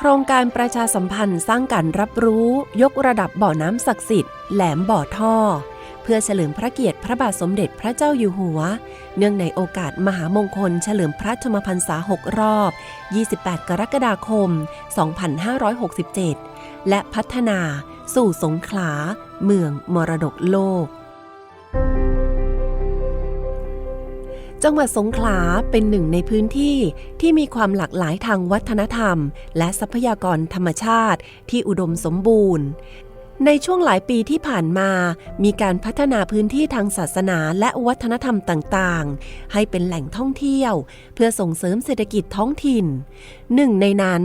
โครงการประชาสัมพันธ์สร้างการรับรู้ ยกระดับบ่อน้ำศักดิ์สิทธิ์แหลมบ่อท่อ เพื่อเฉลิมพระเกียรติพระบาทสมเด็จพระเจ้าอยู่หัว เนื่องในโอกาสมหามงคล เฉลิมพระชนมพรรษา 6 รอบ 28 กรกฎาคม 2567 และพัฒนา สู่สงขลา เมืองมรดกโลก จังหวัดสงขลาเป็นหนึ่งในพื้นที่ที่มีความหลากหลายทางวัฒนธรรม และทรัพยากรธรรมชาติที่อุดมสมบูรณ์ ในช่วงหลายปีที่ผ่านมา มีการพัฒนาพื้นที่ทางศาสนาและวัฒนธรรมต่างๆ ให้เป็นแหล่งท่องเที่ยว เพื่อส่งเสริมเศรษฐกิจท้องถิ่น หนึ่งในนั้น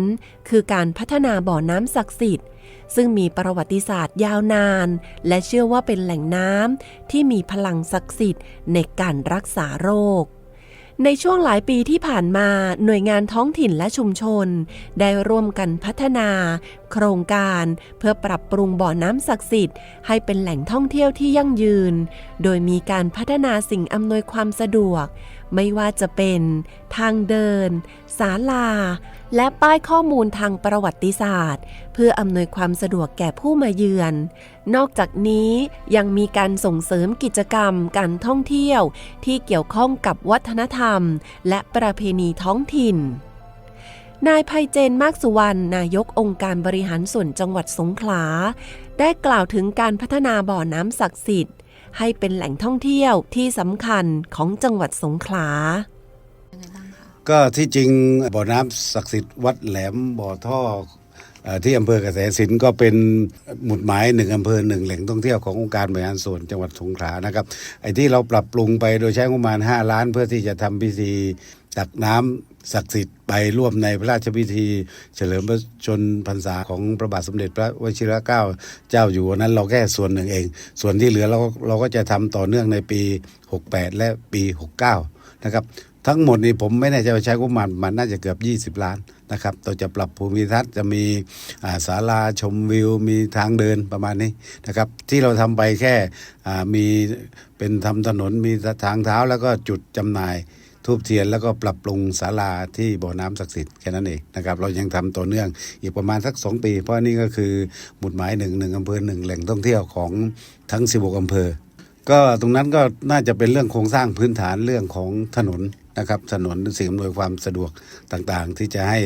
คือการพัฒนาบ่อน้ำศักดิ์สิทธิ์ ซึ่งมีประวัติศาสตร์ยาวนาน และเชื่อว่าเป็นแหล่งน้ำที่มีพลังศักดิ์สิทธิ์ในการรักษาโรค ในช่วงหลายปีที่ผ่านมาหน่วยงานท้องถิ่นและชุมชน ได้ร่วมกันพัฒนา โครงการ เพื่อปรับปรุงบ่อน้ำศักดิ์สิทธิ์ให้เป็นแหล่งท่องเที่ยวที่ยั่งยืน โดยมีการพัฒนาสิ่งอำนวยความสะดวก ไม่ว่าจะเป็นทางเดิน ศาลา และป้ายข้อมูลทางประวัติศาสตร์ เพื่ออำนวยความสะดวกแก่ผู้มาเยือน นอกจากนี้ยังมีการส่งเสริมกิจกรรมการท่องเที่ยว ที่เกี่ยวข้องกับวัฒนธรรม และประเพณีท้องถิ่นนายภัยเจนมากสุวรรณนายกองค์การบริหารส่วนจังหวัดสงขลา ได้กล่าวถึงการพัฒนาบ่อน้ำศักดิ์สิทธิ์ ให้เป็นแหล่งท่องเที่ยวที่สำคัญของจังหวัดสงขลาก็ที่จริงบ่อน้ำศักดิ์สิทธิ์วัดแหลมบ่อท่อที่อำเภอกเกษตรศินก็เป็นหมุดหมายหนึ่งอำเภอหนึ่งแหล่งท่องเที่ยวขององค์การบริหารส่วนจังหวัดสงขลานะครับไอ้ที่เราปรับปรุงไปโดยใช้งบประมาณ 5 ล้านเพื่อที่จะทำพิธี ตักน้ำศักดิ์สิทธิ์ไปร่วมในพระราชพิธี เฉลิมพระชนพรรษาของพระบาทสมเด็จพระวชิรเกล้าเจ้าอยู่หัวนั้นเราแค่ส่วนหนึ่งเอง ส่วนที่เหลือเราเราก็จะทำต่อเนื่องในปี 68 และปี 69 นะครับทั้งหมดนี่ผมไม่แน่ใจว่าใช้งบประมาณมันน่าจะเกือบ 20 ล้านนะครับเราจะปรับภูมิทัศน์จะมีศาลาชมวิว มีทางเดินประมาณนี้นะครับ ที่เราทำไปแค่อ่ามีเป็นทำถนนมีทางเท้าแล้วก็จุดจำหน่าย ทูบเทียนแล้วก็ปรับปรุงศาลาที่บ่อน้ำศักดิ์สิทธิ์แค่นั้นเองนะครับเรายังทำต่อเนื่องอีกประมาณสัก 2 ปี เพราะนี่ก็คือหมุดหมายหนึ่งหนึ่งอำเภอหนึ่งแหล่งท่องเที่ยวของทั้ง 16อำเภอ ก็ตรงนั้นก็น่าจะเป็นเรื่องโครงสร้างพื้นฐานเรื่องของถนนนะครับถนนสิ่งอำนวยความสะดวกต่างๆ ที่จะให้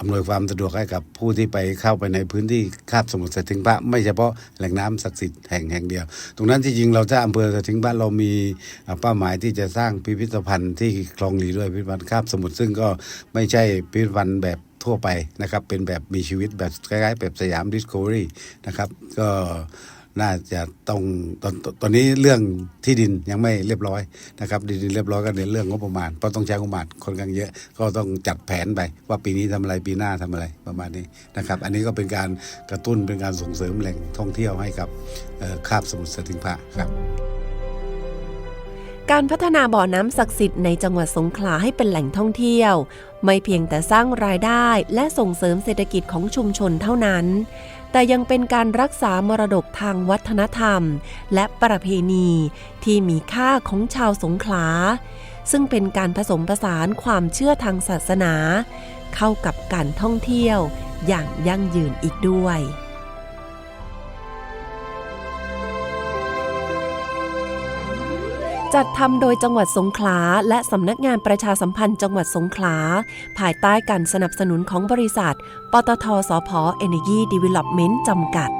อำนวยความสะดวกให้กับผู้ที่ไปเข้าไปในพื้นที่คาบสมุทรสถิงพระไม่เฉพาะแหล่งน้ำศักดิ์สิทธิ์แห่งแห่งเดียว ตรงนั้นที่จริงเราถ้าอำเภอสถิงพระเรามีเป้าหมายที่จะสร้างพิพิธภัณฑ์ที่คลองหลีด้วยพิพิธภัณฑ์คาบสมุทรซึ่งก็ไม่ใช่พิพิธภัณฑ์แบบทั่วไปนะครับเป็นแบบมีชีวิตแบบคล้ายๆแบบสยามดิสคัฟเวอรี่นะครับก็ น่าจะต้องตอนตอนนี้เรื่องที่ดินยังไม่เรียบร้อยนะครับดินเรียบร้อยก็ในเรื่องงบประมาณเพราะต้องใช้งบประมาณคนข้างเยอะ ก็ต้องจัดแผนไปว่าปีนี้ทำอะไรปีหน้าทำอะไรประมาณนี้นะครับ อันนี้ก็เป็นการกระตุ้นเป็นการส่งเสริมแหล่งท่องเที่ยวให้กับคาบสมุทรสถิงพระครับการพัฒนาบ่อน้ำศักดิ์สิทธิ์ในจังหวัดสงขลาให้เป็นแหล่งท่องเที่ยว ไม่เพียงแต่สร้างรายได้และส่งเสริมเศรษฐกิจของชุมชนเท่านั้น แต่ยังเป็นการรักษามรดกทางวัฒนธรรม และประเพณีที่มีค่าของชาวสงขลา ซึ่งเป็นการผสมผสานความเชื่อทางศาสนา เข้ากับการท่องเที่ยวอย่างยั่งยืนอีกด้วย จัดทำโดยจังหวัดสงขลา และสำนักงานประชาสัมพันธ์จังหวัดสงขลา ภายใต้การสนับสนุนของบริษัท ปตทสพเอเนจีดีเวล็อปเมนต์จำกัด